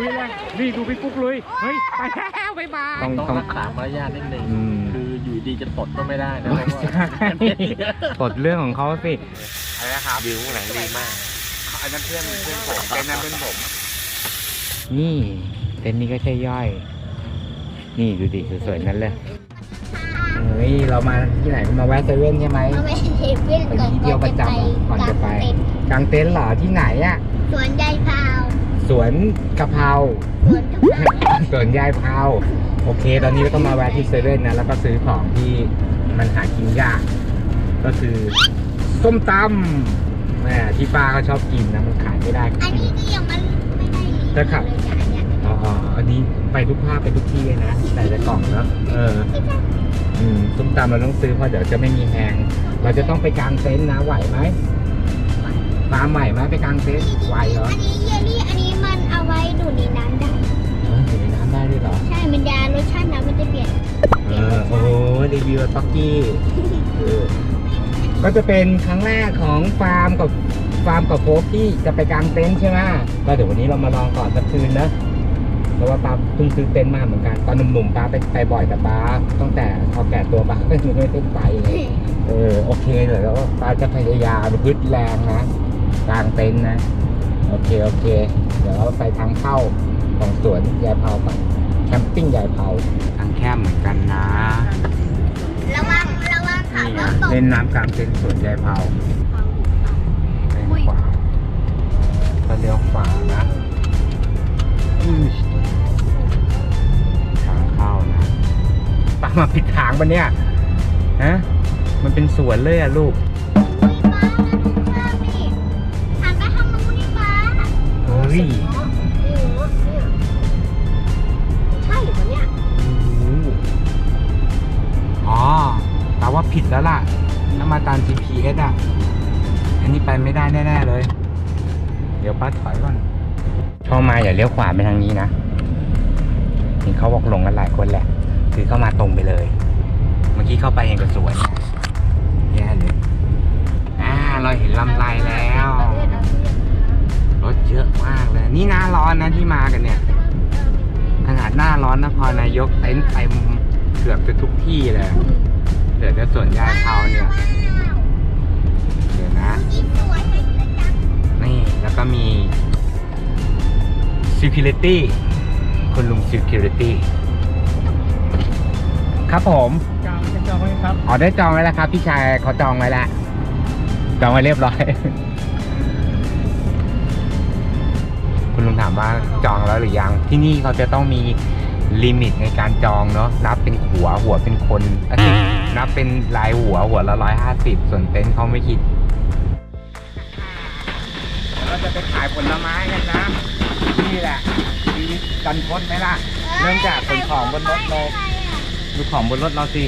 ลุยเลยนี่ดูพี่กุ๊กลุยเฮ้ยไปแล้วบ๊ายบายต้องต้องต้องรักษามารยาทนิดนึงอืม คืออยู่ดีจะตดก็ไม่ได้นะไม่ใช่กดเรื่องของเขาสิอะไรนะครับวิวข้างหลังดีมาก อันนั้นเพื่อนเพื่อนผมเป็นนั้นเพื่อนผมนี่เต็นท์นี้ก็ใช่ย่อย นี่ดูดิสวยๆนั้นเลยเฮ้ยเรามาที่ไหนมาแวะเซเว่นใช่ไหม เอาไปเทปเว่นไปก่อนที่เที่ยวประจำเหรอก่อนจะไปกลางเต็นท์กางเต็นท์เหรอที่ไหนอะสวนยายพาว สวนกะเพราสวนกะเพราสวนยายเผาโอเค ตอนนี้เราต้องมาแวะที่เซเว่นนะ แล้วก็ซื้อของที่มันหากินยาก ก็คือส้มตำแหมที่ป้าเขาชอบกินนะ มันขายไม่ได้ อันนี้ก็ยังมันไม่ได้รีวิวจะขับเลยจ้ะอันเนี้ยอ๋ออ๋ออันนี้ไปทุกภาคไปทุกที่เลยนะใส่ในกล่องแล้วเอออืมส้มตำเราต้องซื้อเพราะเดี๋ยวจะไม่มีแหงเราจะต้องไปกางเต็นท์นะไหวไหมปาล์มไหวไหมไปกางเต็นท์ไหวเหรออันนี้เยลลี่อันนี้มันเอา ไว้ดูดในน้ำได้เอออยู่ในน้ำได้ด้วยเหรอ ใช่ มันยารสชาติน้ำมันจะเปลี่ยนเออโอ้โหรีวิวต็อกกี้เออก็จะเป็นครั้งแรกของฟาร์มกับฟาร์มกับโฟกที่จะไปกางเต็นท์ใช่ไหมก็เดี๋ยววันนี้เรามาลองก่อนสักคืนนะเพราะว่าปาเพิ่งซื้อเต็นท์มาเหมือนกันตอนหนุ่มๆปาไปไปบ่อยแต่ปาตั้งแต่พอแก่ตัวปาก็ไม่ได้ไปเลยเออโอเคเดี๋ยวปาจะพยายามพึดแรงนะกางเต็นท์นะ โอเค โอเค เดี๋ยวเราไปทางเข้าของสวนยายเผาก่อนแคมปิ้งยายเผาทางแคบเหมือนกันนะระวังระวังขานี่รนะถตกเล่นน้ำกลางเต็นท์สวนยายเผาเลนขวาก็เลี้ยวขวานะอื้อทางเข้านะป้ามาผิดทางปะเนี่ยฮะมันเป็นสวนเลยอะลูก อุ้ยป้าแล้วดูข้ ฮ้ยนี่เนี่ยใช่เหรอเนี่ยอ๋อแต่ว่าผิดแล้วล่ะน้ำมาตาม GPS อะ อันนี้ไปไม่ได้แน่ ๆ เลย เดี๋ยวป้าถอยก่อนเข้ามาอย่าเลี้ยวขวาไปทางนี้นะเห็นเขาบอกหลงกันหลายคนแหละ คือเข้ามาตรงไปเลย เมื่อกี้เข้าไปเห็นก็สวยนะแย่เลย อ่า เราเห็นลำไรแล้ว รถเยอะมากเลย นี่หน้าร้อนนะที่มากันเนี่ยขนาดหน้าร้อนนะพอนายกเต็นท์เต็มเกือบจะทุกที่เลยเดี๋ยวจะส่วนยายเผาเนี่ยเดี๋ยวนะนี่สวยเห็นเลยจังนี่แล้วก็มี security คุณลุง security ครับผมจองจะจองไว้ครับอ๋อได้จองไว้แล้วครับ พี่ชายเขาจองไว้แล้วจองไว้เรียบร้อย คุณลุงถามว่าจองแล้วหรือยัง ที่นี่เขาจะต้องมีลิมิตในการจองเนาะนับเป็นหัวหัวเป็นคนอะสินับเป็นรายหัวหัวละร้อยห้าสิบส่วนเต็นท์เขาไม่คิดเราจะไปขายผลไม้กันนะนี่แหละชีวิตกันพดไหมล่ะเริ่มจากขนของบนรถเลยดูของบนรถเราสิ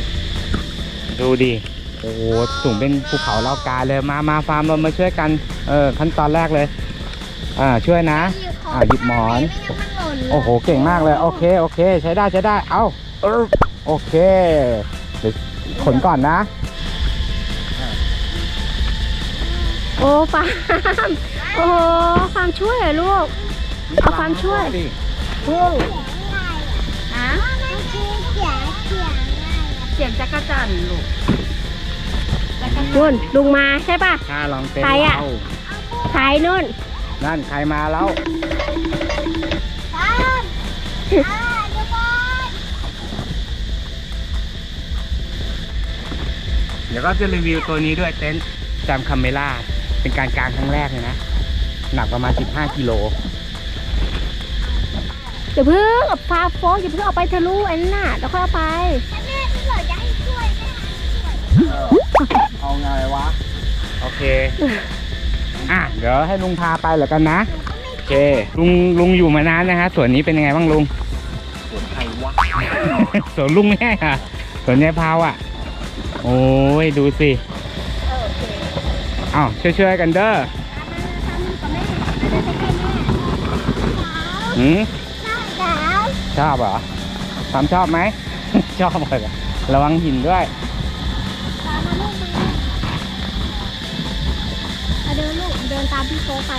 ดูดิโอ้โหสูงเป็นภูเขาเล่ากาเลยมามาฟาร์มเรามาช่วยกันเออขั้นตอนแรกเลย อ่าช่วยนะ อ่าหยิบหมอน โอ้โห เก่งมากเลย โอเค โอเค ใช้ได้ ใช้ได้ เอาเออโอเคเดี๋ยวขนก่อนนะ โอ้ฟาร์มโอ้โหฟาร์มช่วยเหรอลูก เอาความช่วยดิพุ่งฮะมันคือเขียนเขียนเสียงจักรจันลูกนุ่นลุงมาใช่ป่ะถ้าลองเต้นใครอะเราขายนุ่น นั่นใครมาแล้วตามอ่า เดี๋ยวก่อนเดี๋ยวก็จะรีวิวตัวนี้ด้วยเต็นท์จามคาเมล่า เป็นการกางครั้งแรกเลยนะ หนักประมาณ 15 กิโลเดี๋ยวเพิ่งเอาพาโฟกอย่าเพิ่งเอาไปทะลุไอ้นั่นน่ะแล้วค่อยเอาไปแม่ที่เหลือจะให้ช่วยแม่เอาไงวะ โอเค อะ เดี๋ยวให้ลุงพาไปแล้วกันนะ โอเค ลุงลุงอยู่มานานนะฮะ ส่วนนี้เป็นยังไงบ้างลุงส่วนไทยวะ สวนลุงไม่ใช่ค่ะสวนยายพาวอะ โอ้ยดูสิเอ้าช่วยๆกันเด้อหืมสาวชอบเหรอทำชอบไหม ชอบเลยเหรอระวังหินด้วยตามมาลูกมาเอาเดินลูกเดินตามพี่โฟไป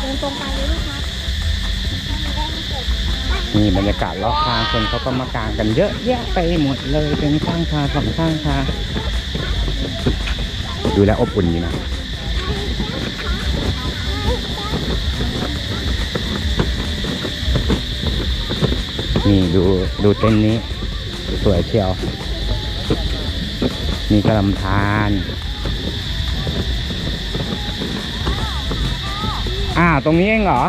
เดินตรงไปเลยลูกครับ นี่บรรยากาศรอบข้างคนเขาก็มากางกันเยอะแยะไปหมดเลยเป็นข้างทางสองข้างทางดูแลอบอุ่นดีนะนี่ดูดูเต็นท์นี้สวยเชียวนี่ก็ลำธารอ้าตรงนี้เองเหรอ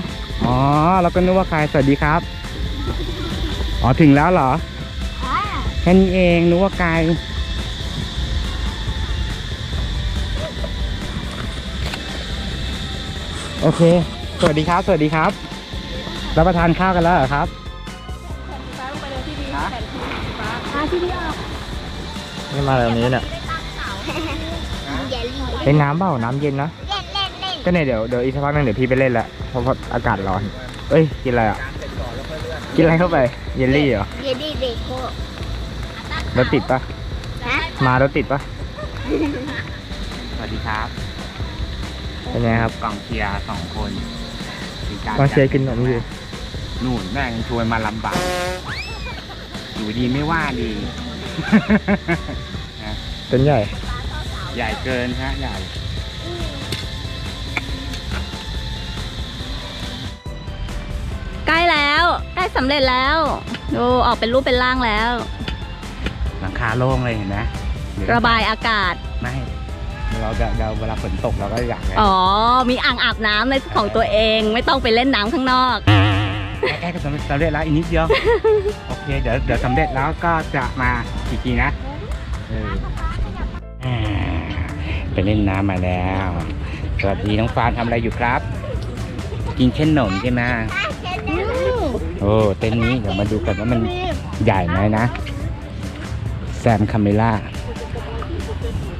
อ๋อเราก็นึกว่าใคร สวัสดีครับ อ๋อ ถึงแล้วเหรอแค่นี้เองนึกว่าไกลโอเค สวัสดีครับ สวัสดีครับ รับประทานข้าวกันแล้วเหรอครับไม่มาแบบนี้เนี่ยอย่าลีเป็นน้ำเปล่า น้ำเย็นนะเล่นเล่นเล่นก็เนี่ยเดี๋ยวเดี๋ยวอีกสักพักหนึงเดี๋ยวพี่ไปเล่นละ เพราะว่าอากาศร้อน เอ้ย กินอะไรอะ กินอะไรเข้าไป เยลลี่เหรอเดี๋ยวดีเด็กโครถติดปะฮะมารถติดปะสวัสดีครับเป็นไงครับกองเชียร์สองคนกมาเชียร์กินขนมอยู่นู่นแม่งชวนมาลำบากอยู่ดีไม่ว่าดีเป็นใหญ่ ใหญ่เกินฮะใหญ่ สำเร็จแล้วดูออกเป็นรูปเป็นร่างแล้ว หลังคาโล่งเลยเห็นไหมเดี๋ยวระบายอากาศ ไม่เราจะเราเวลาฝนตกเราก็อยากไงอ๋อ มีอ่างอาบน้ำในของตัวเองไม่ต้องไปเล่นน้ำข้างนอก ใกล้ๆก็สำเร็จสำเร็จแล้วอีกนิดเดียว โอเค เดี๋ยวเดี๋ยวสำเร็จแล้วก็จะมาอีกทีนะเอออ่าไปเล่นน้ำมาแล้ว สวัสดีน้องฟานทำอะไรอยู่ครับ กินขนมใช่ไหม โอ้เต้นนี้เดี๋ยวมาดูกันว่ามันใหญ่ไหมนะ แซมคาเมล่า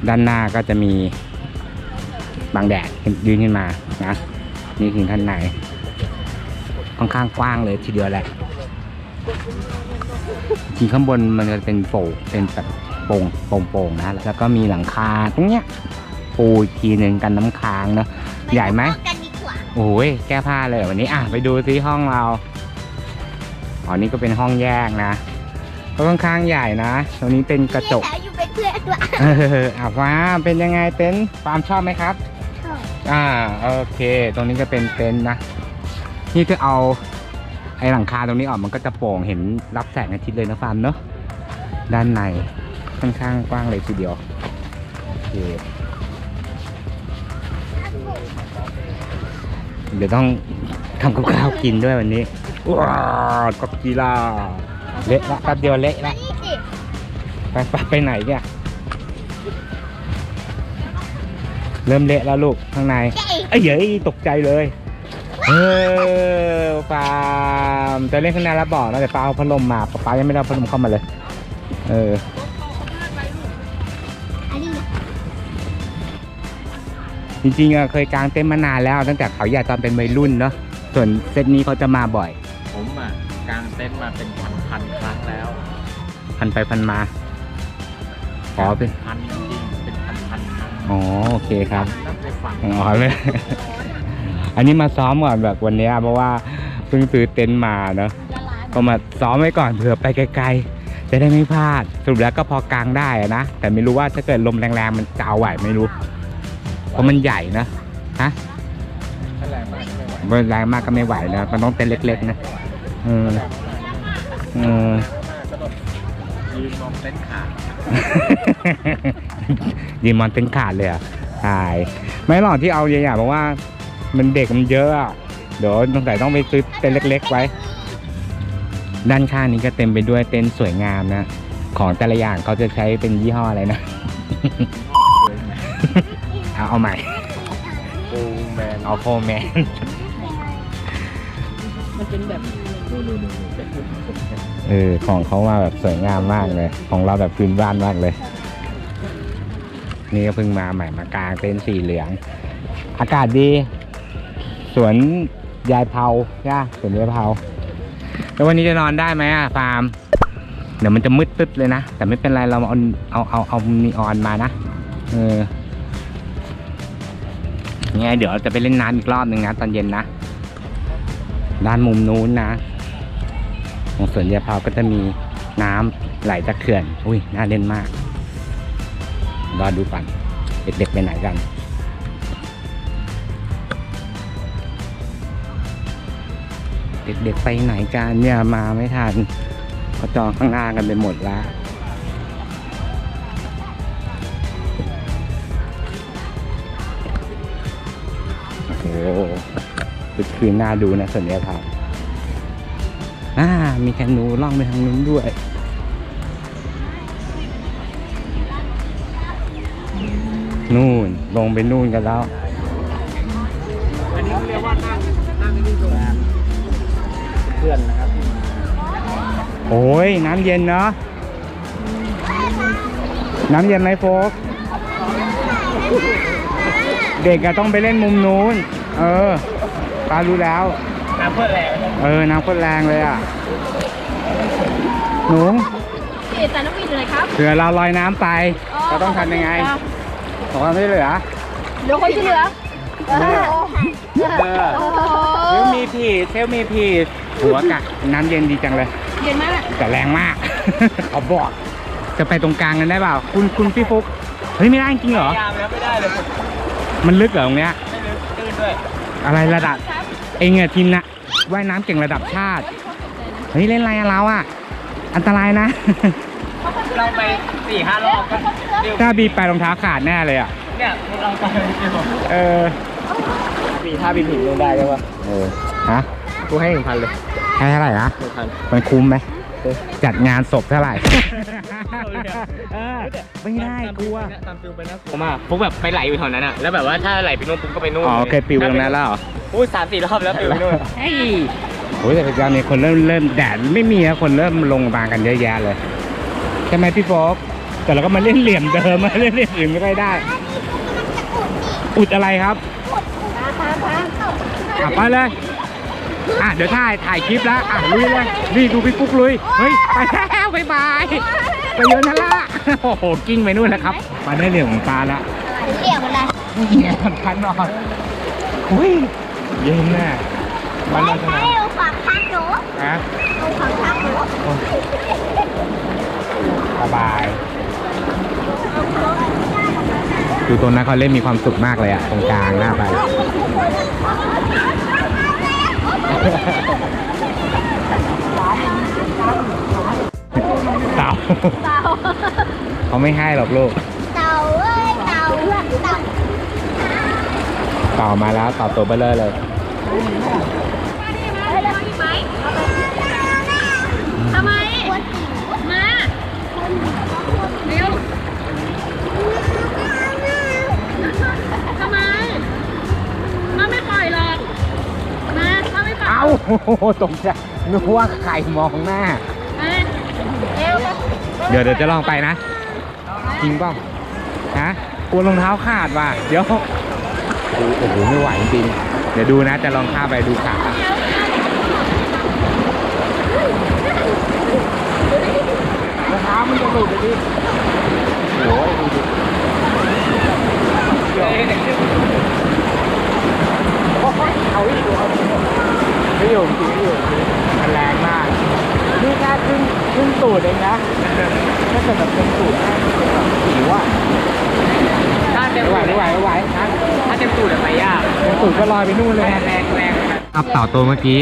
ด้านหน้าก็จะมีบางแดดยืนขึ้นมานะ นี่คือท่านไหนค่อนข้างกว้างเลยทีเดียวแหละจริงข้างบนมันจะเป็นโป่งเป็นแบบโป่งโป่งๆนะ แล้วก็มีหลังคาตรงเนี้ยปูอีกทีหนึ่งกันน้ำค้างเนอะใหญ่ไหมกันดีกว่าโอ้ยแก้ผ้าเลยวันนี้อะไปดูซิห้องเรา อ๋อนี่ก็เป็นห้องแยกนะ ก็ค่อนข้างใหญ่นะตรงนี้เป็นกระจกแถวอยู่เป็นเพื่อนด้วยเอออะฟ้าเป็นยังไงเต็นท์ฟาร์มชอบไหมครับ ชอบ อ่าโอเค ตรงนี้จะเป็นเต็นท์นะ นี่คือเอาไอ้หลังคาตรงนี้ออกมันก็จะโปร่งเห็นรับแสงอาทิตย์เลยนะฟาร์มเนอะด้านในค่อนข้างกว้างเลยทีเดียวโอเคเดี๋ยวต้องทำกับข้าวกินด้วยวันนี้ว้าวก็ กีฬาเละละแป๊บเดียวเละละนี่สิไปไปไปไหนเนี่ยเริ่มเละแล้วลูกข้างในเจ๊เอ้ยเฮ้ยตกใจเลยเออปาล์มจะเล่นข้างในแล้วบอกนะแต่ปาเอาพัดลมมาป๊ายังไม่ได้เอาพัดลมเข้ามาเลย เอออันนี้จริงๆอะเคยกางเต็นท์มานานแล้วตั้งแต่เขาใหญ่ตอนเป็นวัยรุ่นเนาะส่วนเซตนี้เขาจะมาบ่อยผมอะ กางเต็นท์มาเป็นพันพันๆครั้งแล้ว พันไปพันมา ขอเป็นพันจริงๆเป็นพันพันๆครั้งอ๋อโอเคครับนับในฝันอ๋อเลย อันนี้มาซ้อมก่อนแบบวันเนี้ยเพราะว่าเพิ่งซื้อเต็นท์มาเนาะก็มาซ้อมไว้ก่อนเผื่อไปไกลๆ จะได้ไม่พลาดสรุปแล้วก็พอกลางได้อะนะ แต่ไม่รู้ว่าถ้าเกิดลมแรงๆมันจะเอาไหวไม่รู้ เพราะมันใหญ่นะฮะถ้าแรงมากก็ไม่ไหวมันแรงมากก็ไม่ไหวนะมันต้องเต็นท์เล็กๆนะเออเออก็ต้องยืนมองเต็นท์ขาดยืนมอนเต็นท์ขาดเลยเหรอะใช่ไม่หรอกที่เอาใหญ่ๆเพราะว่า มันเด็กมันเยอะอะเดี๋ยวสงสัยต้องไปซื้อเต็นท์เล็ก ๆ ไว้ ด้านข้างนี้ก็เต็มไปด้วยเต็นท์สวยงามนะ ของแต่ละอย่างเขาจะใช้เป็นยี่ห้ออะไรนะ เอาเอาใหม่ปูแมนเอาโฟร์แมนมันเป็นแบบ เออของเขามาแบบสวยงามมากเลย ของเราแบบพื้นบ้านมากเลย นี่ก็เพิ่งมาใหม่มากลางเต็นท์สีเหลือง อากาศดี สวนยายเผาใช่ปะสวนยายเผาแล้ววันนี้จะนอนได้ไหมอะฟาร์มเดี๋ยวมันจะมืดตึ๊ดเลยนะ แต่ไม่เป็นไรเราเอาเอาเอาเอานีออนมานะเออไงเดี๋ยวจะไปเล่นน้ำอีกรอบหนึ่งนะ ตอนเย็นนะ ด้านมุมนู้นนะ ตรงสวนยาพาวก็จะมีน้ำไหลจากเขื่อน อุ้ยน่าเล่นมาก รอดูกันเด็กๆไปไหนกัน เด็กๆไปไหนกันเนี่ยมาไม่ทันเขาจองข้างหน้ากันไปหมดแล้วโอ้โหคืนน่าดูนะสัญญาภาพอ่า มีแคนูล่องไปทางนู้นด้วยนู่นลงไปนู่นกันแล้ว อันนี้เรียกว่านั่งนั่งที่โรงแรมเพื่อนนะครับโอ้ยน้ำเย็นเนาะน้ำเย็นไหมโฟกเด็กอะต้องไปเล่นมุมนู้น เออปารู้แล้ว น้ำเพื่อนแรง เออ น้ำคนแรงเลยอะ หนูพี่แต่น้องมีอยู่ไหนครับเผื่อเราลอยน้ำไปเราต้องทำยังไงขอความช่วยเหลือเดี๋ยวคนที่เหลือเออโอ้โหเทลมีพีเทลมีพีหัวกะน้ำเย็นดีจังเลย เย็นมากแต่แรงมากเอาบอก จะไปตรงกลางกันได้เปล่า คุณคุณพี่ฟุกเฮ้ยไม่ได้จริงเหรอยามแล้วไม่ได้เลยผมมันลึกเหรอตรงเนี้ยไม่ลึกตื้นด้วยอะไรระดับเองอะทีมนะว่ายน้ำเก่งระดับชาติเฮ้ยเล่นอะไรอะเราอะ อันตรายนะ เราไปสี่ห้ารอบก็เร็วถ้าบีบไปรองเท้าขาดแน่เลยอะเนี่ยเราไปเร็วเออปีถ้าบินถึงลงได้ใช่ปะเออ ฮะ กูให้หนึ่งพันเลยให้เท่าไหร่นะ หนึ่งพัน มันคุ้มไหมเออจัดงานศพเท่าไหร่ เออไม่ได้กลัว ตามฟิลไปนะผมอะพวกแบบไปไหลอยู่แถวนั้นอะ แล้วแบบว่าถ้าไหลไปนู่นปุ๊บก็ไปนู่นอ๋อเคยปิวตรงนั้นแล้วเหรออุ้ยสามสี่รอบแล้วปิวไปนู่น เฮ้ย โอ้ยแต่ตอนนี้คนเริ่มเริ่มแดดไม่มีอะคนเริ่มลงมากันเยอะแยะเลยใช่ไหมพี่โฟกแต่เราก็มาเล่นเหลี่ยมเดิมมาเล่นเหลี่ยมอื่นไม่ค่อยได้ อุดอะไรครับอะไปเลยอะเดี๋ยวถ่ายถ่ายคลิปแล้วอะลุยเลยนี่ดูพี่ปุ๊กลุยเฮ้ยไปแล้วบ๊ายบายไปเยอะนะละโอ้โหกิ้งไปนู่นแล้วครับ มาได้เหลี่ยมของตาแล้วเรียกอะไรเนี่ยพันนอนอุ้ยเย็นแน่มันนอนสใช่นามเอาขวางทางห นูฮะเอาขวางทางหนูสบาย ดูตรงนั้นเขาเล่นมีความสุขมากเลยอะตรงกลางหน้าไปเต่าเต่าเขาไม่ให้หรอกลูก เต่าเอ้ยเต่าเต่า เต่ามาแล้วเต่าตัวเบลเลอร์เลย ไม่ปล่อยเอ้าตกใจนึกว่าใครมองหน้ามาเร็วเดี๋ยวเดี๋ยวจะลองไปนะ จริงเปล่าฮะกลัวรองเท้าขาดว่ะ เดี๋ยว โอ้โห ไม่ไหวจริง เดี๋ยวดูนะ จะลองข้ามไปดูขารองเท้ามันจะหลุดไปดิโอ้ยดูดิเอาอีกเอาอีก ไม่อยู่จริงไม่อยู่จริงมันแรงมาก นี่แค่ครึ่งครึ่งตูดเองนะถ้าเกิดแบบเป็นตูดแค่แบบผิวอะถ้าเต็มไม่ไหวไม่ไหวไม่ไหวนะถ้าเต็มตูดอะไปยากเป็นตูดก็ลอยไปนู่นเลยแรงแรงแรงอับเต่าตัวเมื่อกี้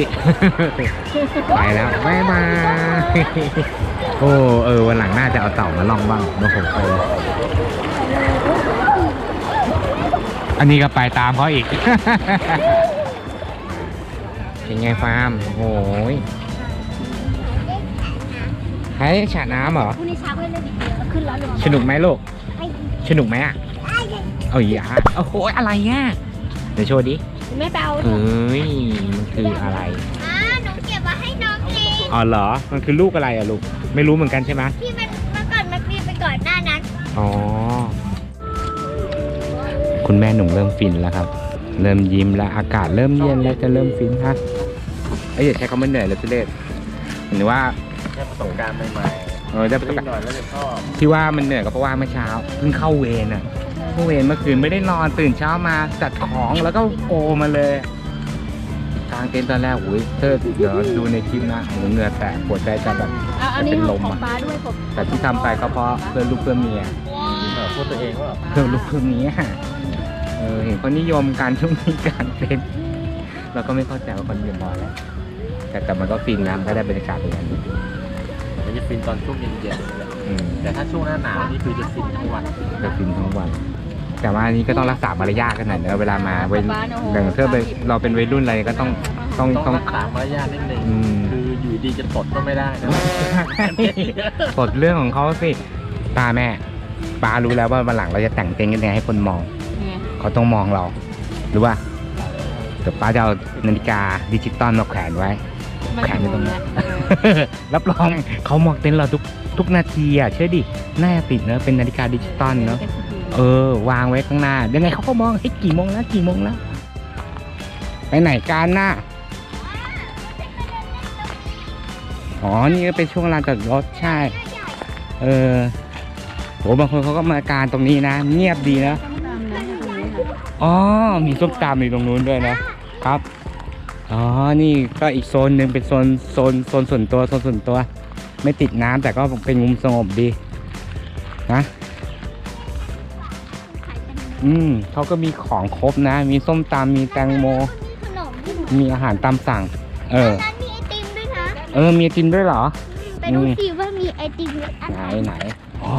ไปแล้วบ๊ายบายโอ้เออวันหลังน่าจะเอาเต่ามาลองบ้างโอ้โหเอออันนี้ก็ไปตามเขาอีก เป็นไงฟาร์มโอ้ยให้ฉาน้ำเหรอ พรุ่งนี้เช้าก็เล่นอีกเดียวแล้วขึ้นแล้วลงสนุกไหมลูกไอ้สนุกไหมอะเอาอีกอะโอ้โหอะไรอะเดี๋ยวโชว์ดิไม่ไปเอาเอ้ยมันคืออะไรอ่าหนูเก็บมาให้น้องเองอ๋อเหรอ มันคือลูกอะไรอะลูก ไม่รู้เหมือนกันใช่ไหมที่มันเมื่อก่อนมันมีไปก่อนหน้านั้น อ๋อ คุณแม่หนุ่มเริ่มฟินแล้วครับ เริ่มยิ้มแล้วอากาศเริ่มเย็นแล้วจะเริ่มฟินฮะ เอ้ยอย่าใช้คำว่าเหนื่อยเลยสิเลศหรือว่าแค่ประสบการณ์ใหม่เออจะๆนิดหน่อยแล้วจะชอบที่ว่ามันเหนื่อยก็เพราะว่าเมื่อเช้าเพิ่งเข้าเวรอะเข้าเวรเมื่อคืนไม่ได้นอนตื่นเช้ามาจัดของแล้วก็โอมาเลยกกลางเต็นท์ตอนแรกอุ้ยเธอเดี๋ยวดูในคลิปนะโอ้โหเหงื่อแตกปวดใจจะแบบ เอาอันนี้เป็นขลองมของอะ ป้าด้วยผมแต่ที่ทำไปก็เพราะเพื่อนลูกเพื่อนเมียพูดตัวเองว่าเพื่อนลูกเพื่อนเมียเออเห็นเขานิยมการช่วงนี้การเต็นท์เราก็ไม่เข้าใจว่าคนเรียนบอลแล้ว แต่แต่มันก็ฟินนะมันก็ได้บรรยากาศอย่างนั้นมันจะฟินตอนช่วงเย็นๆนี่แหละอืมแต่ถ้าช่วงหน้าหนาวนี่คือจะฟินทั้งวันจะฟินทั้งวัน แต่ว่าอันนี้ก็ต้องรักษามารยาทกันหน่อยนะเวลามาเว้นอย่างเธอไปเราเป็นวัยรุ่นอะไรก็ต้องต้องต้องต้องรักษามารยาทนิดนึงอืม คืออยู่ดีจะตดก็ไม่ได้นะ กดเรื่องของเขาสิตาแม่ป้ารู้แล้วว่าวันหลังเราจะแต่งเต็นท์กันยังไงให้คนมองไงเขาต้องมองเรา หรือว่าเดี๋ยวป้าจะเอานาฬิกาดิจิตอลมาแขวนไว้ มันแขวนไว้ตรงนนี้รับรองเขามองเต็นท์เราทุกทุกนาทีอะเชื่อดิน่าจะติดเนอะเป็นนาฬิกาดิจิตอลเนอะเออ วางไว้ข้างหน้ายังไงเขาก็มองให้ยกี่โมงแล้วกี่โมงแล้วไปไหนกันน่ะอ๋อ นี่ก็เป็นช่วงลานจอดรถใช่ เออโหบางคนเขาก็มาการตรงนี้นะ เงียบดีนะต้องตามนะตรงนี้ค่ะอ๋อ มีส้มตำอยู่ตรงนู้นด้วยนะครับ อ๋อ นี่ก็อีกโซนหนึ่งเป็นโซนโซนโซนส่วนตัวโซนส่วนตัว ไม่ติดน้ำแต่ก็เป็นมุมสงบดีนะอืมเขาก็มีของครบนะ มีส้มตำมีแตงโม ขนมด้วยมีอาหารตามสั่ง เออร้านมีไอติมด้วยนะ เออ มีไอติมด้วยเหรอ ไปดูสิว่ามีไอติมรสอะไหนไรไหนอ๋อ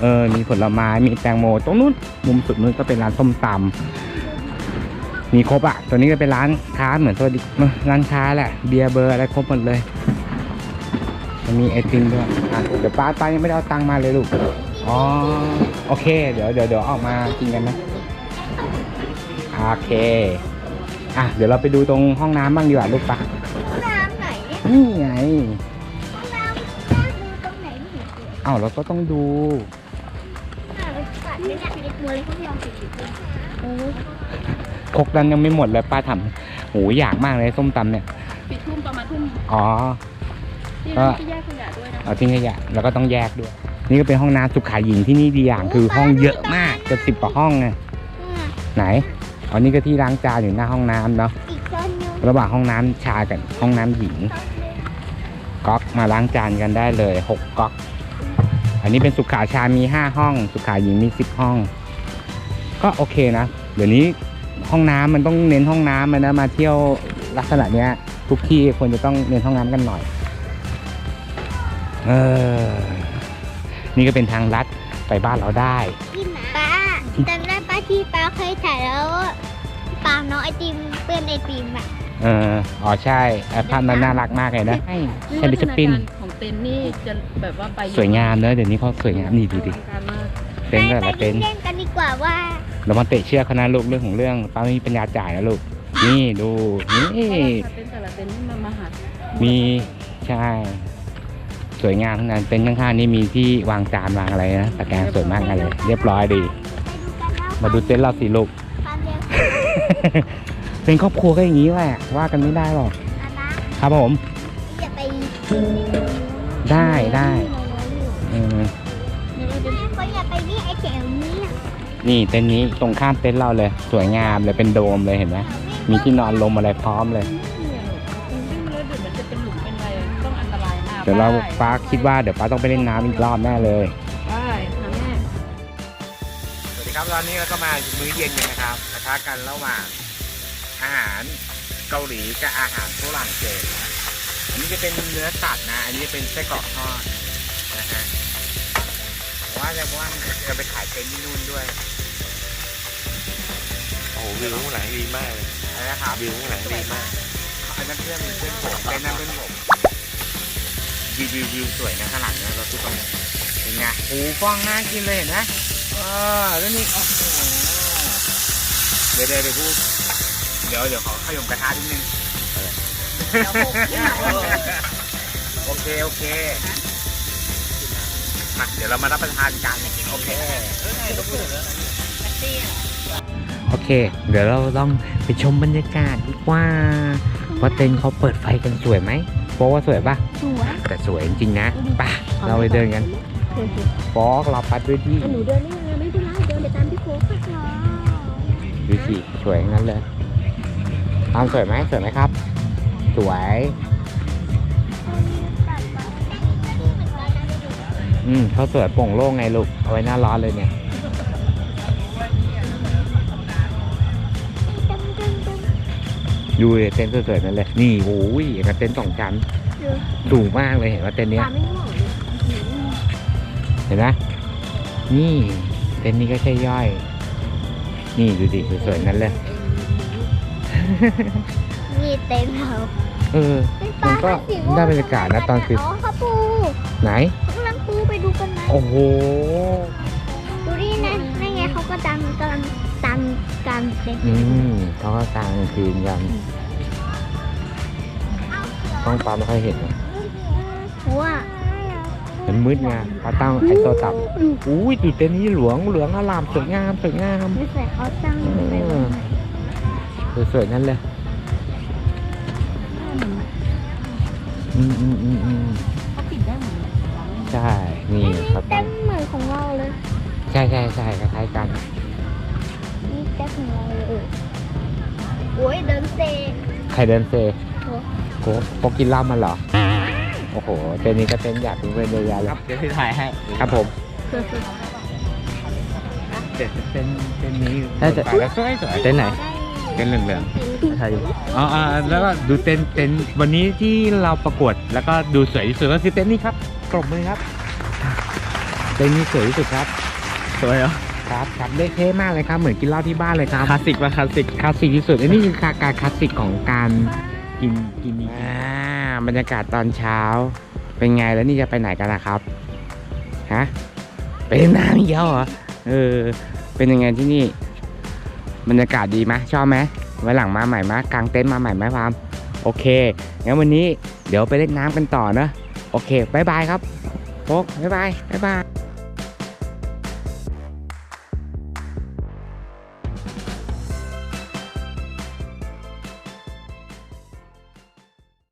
เออ มีผลไม้ มีแตงโม ตรงนู้น มุมสุดนู้นก็เป็นร้านส้มตำ มีครบอะตัวนี้ก็เป็นร้านค้าเหมือนสวัสดิร้านค้าแหละ เบียร์เบอร์อะไรครบหมดเลยมันมีไอติมด้วยอะเดี๋ยวป้าป้ายังไม่ได้เอาตังค์มาเลยลูก อ๋อ โอเค เดี๋ยวเดี๋ยวเดี๋ยวออกมากินกันนะ โอเค อะ เดี๋ยวเราไปดูตรงห้องน้ำบ้างดีกว่าลูกปะน้ำไหนเนี่ยนี่ไงน้ำน่าดูตรงไหนไม่เห็นเลยเอ้าเราก็ต้องดูน่าไปกัดไม่ได้ในตัวเลยเขาไม่ยอมปิดปิดเลยโอ้ย ครกนั้นยังไม่หมดเลยป้าทำโหอยากมากเลยส้มตำเนี่ย ปิดทุ่มประมาณทุ่มอ๋อ ที่ก็ที่แยกขยะด้วยนะเอาทิ้งขยะแล้วก็ต้องแยกด้วย นี่ก็เป็นห้องน้ำสุขาหญิงที่นี่ดีอย่างคือห้องเยอะมากเกือบสิบกว่าห้องไงน่ะไหนอ๋อนี่ก็ที่ล้างจานอยู่หน้าห้องน้ำเนาะอีกต้นนึงระหว่างห้องน้ำชายกับห้องน้ำหญิงก๊อกมาล้างจานกันได้เลยหกก๊อก อันนี้เป็นสุขาชายมีห้าห้อง สุขาหญิงมีสิบห้อง ก็โอเคนะ เดี๋ยวนี้ ห้องน้ำมันต้องเน้นห้องน้ำมันนะมาเที่ยวลักษณะเนี้ย ทุกที่ควรจะต้องเน้นห้องน้ำกันหน่อยเออนี่ก็เป็นทางลัดไปบ้านเราได้กินนะป้าจำได้ป้าที่ป้าเคยถ่ายแล้วปาน้องไอติมเปื้อนไอติมอะเอออ๋อใช่เอ่อภาพนั้นน่ารักมากเลยนะให้แค่ดิสปินของเต็นท์นี่จะแบบว่าไปสวยงามเนอะเดี๋ยวนี้เขาสวยงามนี่ดูดิอลังการมากเต็นท์ก็ไปละไปเต็นท์เล่นกันดีกว่าว่า เรามาเตะเชือกเขานะลูกเรื่องของเรื่องป้าไม่มีปัญญาจ่ายนะลูก นี่ดูนี่เพราะว่าเต็นท์แต่ละเต็นท์นี่มันมาหามีใช่สวยงามทั้งนั้นเต็นท์ข้างๆนี่มีที่วางจานวางอะไรนะตะแกรงสวยมากเลย เรียบร้อยดีไปดูกันนะมาดูเต็นท์เราสิลูกปาเรียกเป็นครอบครัวก็อย่างนี้แหละว่ากันไม่ได้หรอกนะนะครับผมอย่าไปได้ได้ นี่เต็นท์นี้ตรงข้ามเต็นท์เราเลย สวยงามเลยเป็นโดมเลยเห็นไหมมีที่นอนลมอะไรพร้อมเลยวิ่งแล้วเดี๋ยวมันจะเป็นหลุมเป็นอะไรต้องอันตรายมากเดี๋ยวเราป้าคิดว่าเดี๋ยวป้าต้องไปเล่นน้ำอีกรอบแน่เลยได้ค่ะแม่สวัสดีครับตอนนี้เราก็มามื้อเย็นกันนะครับปะทะกันระหว่างอาหารเกาหลีกับอาหารฝรั่งเศสนะอันนี้จะเป็นเนื้อสัตว์นะ อันนี้จะเป็นไส้กรอกทอดนะฮะแต่ว่าจะว่าจะไปขายเป็นที่นู่นด้วยโอ้โหวิวข้างหลังดีมากเลยนะครับวิวข้างหลังดีมากอันนั้นเพื่อนเพื่อนผมเป็นนั่นเพื่อนผมวิววิววิวสวยนะข้างหลังนะเราทุกคนเป็นไงหูฟ้องน่ากินเลยเห็นไหมเออแล้วนี่โอ้โหเดี๋ยวเดี๋ยวเดี๋ยวพูดเดี๋ยวเดี๋ยวขอขยมกระทะนิดนึงโอเคโอเคมาเดี๋ยวเรามารับประทานกันโอเค โอเค เดี๋ยวเราต้องไปชมบรรยากาศดีกว่าว่าเต็นท์เขาเปิดไฟกันสวยไหมโป๊ว่าสวยปะสวยแต่สวยจริงๆนะไป่ะเราไปเดินกันฟอกเราปัดด้วยที่หนูเดินนี่ยังไม่เป็นไรเดินไปตามพี่โค้กค่ะดูสิสวยทั้งนั้นเลยตามสวยไหมสวยไหมครับ สวยอืมเขาสวยโปร่งโล่งไงลูกเอาไว้หน้าร้อนเลยเนี่ย ดูเลยเต็นท์สวยๆนั่นเลยนี่โอ้ยอย่างกับเต็นท์สองชั้นสูงมากเลยเห็นว่าเต็นท์เนี้ยปลาไม่ง่วงเลยเห็นไหมนี่เต็นท์นี้ก็ใช่ย่อย นี่ดูดิสวยๆนั่นเลยนี่เต็นท์เราเออมันก็ได้บรรยากาศนะตอนคืออ๋อเขาปูไหนเขากำลังปูไปดูกันไหมโอ้โหดูนี่นะนั่นไงเขาก็ดังกำลัง ตังกันเต็นท์อืมเขาก็กลางคืนกันห้องปลาไม่ค่อยเห็นนะว่ามันมืดไงเขาตั้งไอ้ตัวตับอุ้ยดูเต็นท์นี้หลวงเหลืองอลามสวยงามสวยงามไม่ใส่เขาตั้งไปไว้ไหนสวยๆนั่นเลยอืมอืมอืมอืมเขาปิดได้หมดเลยใช่ นี่เขาเต็ตั้งมเหมือนของเราเลย ใช่ใช่ใช่คล้ายๆกัน นี่เต็มของเราเลยโอ้ยเดินเซใครเดินเซโอ้โกโกกินเหล้ามาเหรอ โอ้โห เต็นท์นี้ก็เต็นท์อยากเป็นเพื่อนเดียวยาเลยเดี๋ยวพี่ถ่ายให้ ครับผมเด็ดเต้นเต้นนี้น่าจะแล้วสวยสวยเต็นท์ไหน เต้นเหลืองใช่ๆอ๋ออ่าแล้วก็ดูเต้นเต้นวันนี้ที่เราประกวดแล้วก็ดูสวยที่สุดก็คือเต้นนี้ครับกลมเลยครับ เต็นท์นี้สวยที่สุดครับ สวยเหรอ ครับครับเละเท่มากเลยครับ เหมือนกินเหล้าที่บ้านเลยครับคลาสสิกป่ะคลาสสิกคลาสสิกที่สุดอันนี้คือการคลาสสิกของการกินกินอ่าบรรยากาศตอนเช้า เป็นไงแล้วนี่จะไปไหนกันล่ะครับฮะไปเล่นน้ำอีกแล้วเหรอเออ เป็นยังไงที่นี่ บรรยากาศดีไหมชอบไหมไว้หลังมาใหม่มากางเต็นท์มาใหม่ไหมพามโอเคงั้นวันนี้เดี๋ยวไปเล่นน้ำกันต่อเนอะโอเคบายบายครับโป๊กบายบายบายบาย